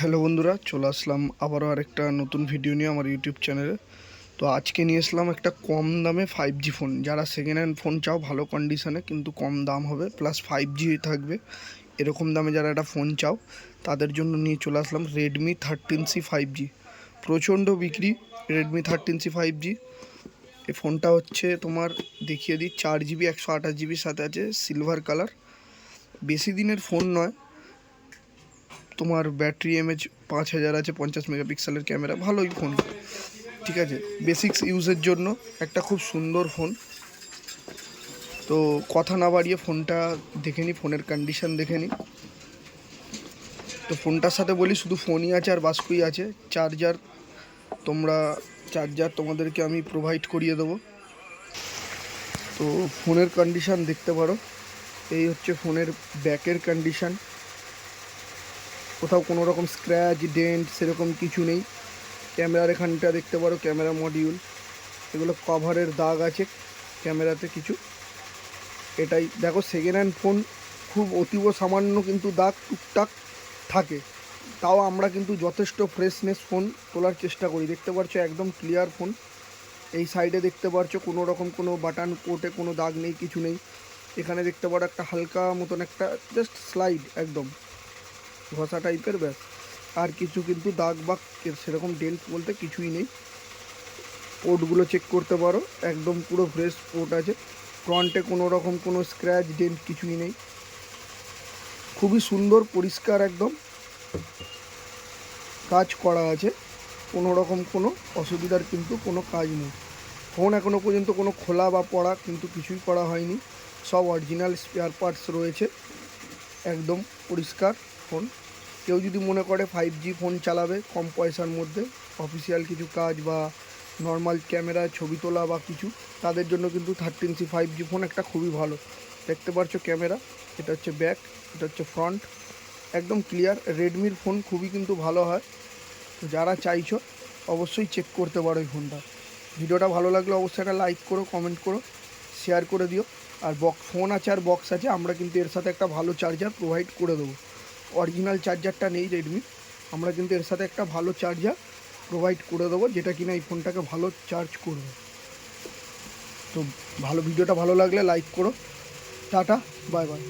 Hello বন্ধুরা, চলে আসলাম আবারও আরেকটা নতুন ভিডিও নিয়ে আমার ইউটিউব চ্যানেলে তো আজকে নিয়ে এসলাম একটা কম দামে ফাইভ জি ফোন যারা সেকেন্ড হ্যান্ড ফোন চাও, ভালো কন্ডিশনে কিন্তু কম দাম হবে প্লাস ফাইভ জি থাকবে। এরকম দামে যারা একটা ফোন চাও, তাদের জন্য নিয়ে চলে আসলাম Redmi thirteen C five G প্রচণ্ড বিক্রি Redmi thirteen C five G এই ফোনটা হচ্ছে তোমার, দেখিয়ে দিই, চার জিবি একশো আঠাশ জিবির সাথে আছে সিলভার কালার বেশি দিনের ফোন নয় তোমার ব্যাটারি এমএচ পাঁচ হাজার আছে, পঞ্চাশ মেগাপিক্সেলের ক্যামেরা ভালোই ফোন ঠিক আছে? বেসিক্স ইউজের জন্য একটা খুব সুন্দর ফোন তো কথা না বাড়িয়ে ফোনটা দেখে নিই ফোনের কন্ডিশন দেখে নিই তো ফোনটার সাথে বলি, শুধু ফোনই আছে আর বাস্কুই আছে। চার্জার তোমরা চার্জার তোমাদেরকে আমি প্রোভাইড করিয়ে দেবো। তো ফোনের কন্ডিশান দেখতে পারো। এই হচ্ছে ফোনের ব্যাকের কন্ডিশন কোথাও কোনো রকম স্ক্র্যাচ ডেন্ট সেরকম কিছু নেই। ক্যামেরার এখানটা দেখতে পারো, ক্যামেরা মডিউল এগুলো কভারের দাগ আছে ক্যামেরাতে কিছু। এটাই, দেখো সেকেন্ড হ্যান্ড ফোন খুব অতীব সামান্য কিন্তু দাগ টুকটাক থাকে। তাও আমরা কিন্তু যথেষ্ট ফ্রেশনেস ফোন তোলার চেষ্টা করি। দেখতে পাচ্ছ একদম ক্লিয়ার ফোন এই সাইডে দেখতে পাচ্ছ কোনো রকম কোনো বাটান কোটে কোনো দাগ নেই, কিছু নেই। এখানে দেখতে পারো একটা হালকা মতন একটা জাস্ট স্লাইড একদম। ঘষা টাইপের ব্যাস। আর কিছু কিন্তু দাগ বা সেরকম ডেন্ট বলতে কিছুই নেই। পোর্টগুলো চেক করতে পারো। একদম পুরো ফ্রেশ পোর্ট আছে। ফ্রন্টে কোনো রকম কোনো স্ক্র্যাচ ডেন্ট কিছুই নেই। খুবই সুন্দর, পরিষ্কার একদম। কাজ করা আছে। কোনো রকম কোনো অসুবিধার কিন্তু কোনো কাজ নেই। ফোন এখনও পর্যন্ত কোনো খোলা বা পড়া কিন্তু কিছুই করা হয়নি। সব অরিজিনাল স্পেয়ার পার্টস রয়েছে। একদম পরিষ্কার। ফোন। কেউ যদি মনে করে ফাইভ জি ফোন চালাবে কম পয়সার মধ্যে অফিসিয়াল কিছু কাজ বা নর্মাল ক্যামেরা ছবি তোলা বা কিছু, তাদের জন্য কিন্তু thirteen C five G phone একটা খুবই ভালো। দেখতে পাচ্ছ ক্যামেরা এটা হচ্ছে ব্যাক এটা হচ্ছে ফ্রন্ট একদম ক্লিয়ার রেডমির ফোন খুবই কিন্তু ভালো হয়। যারা চাইছো, অবশ্যই চেক করতে পারো এই ফোনটা ভিডিওটা ভালো লাগলে অবশ্যই একটা লাইক করো কমেন্ট করো শেয়ার করে দিও। আর বক্স ফোন আছে আর বক্স আছে, আমরা কিন্তু এর সাথে একটা ভালো চার্জার প্রোভাইড করে দেবো। অরিজিনাল চার্জারটা নেই রেডমি আমরা কিন্তু এর সাথে একটা ভালো চার্জার প্রোভাইড করে দেবো, যেটা কিনা এই ফোনটাকে ভালো চার্জ করবে। তো ভালো, ভিডিওটা ভালো লাগলে লাইক করো। Tata bye bye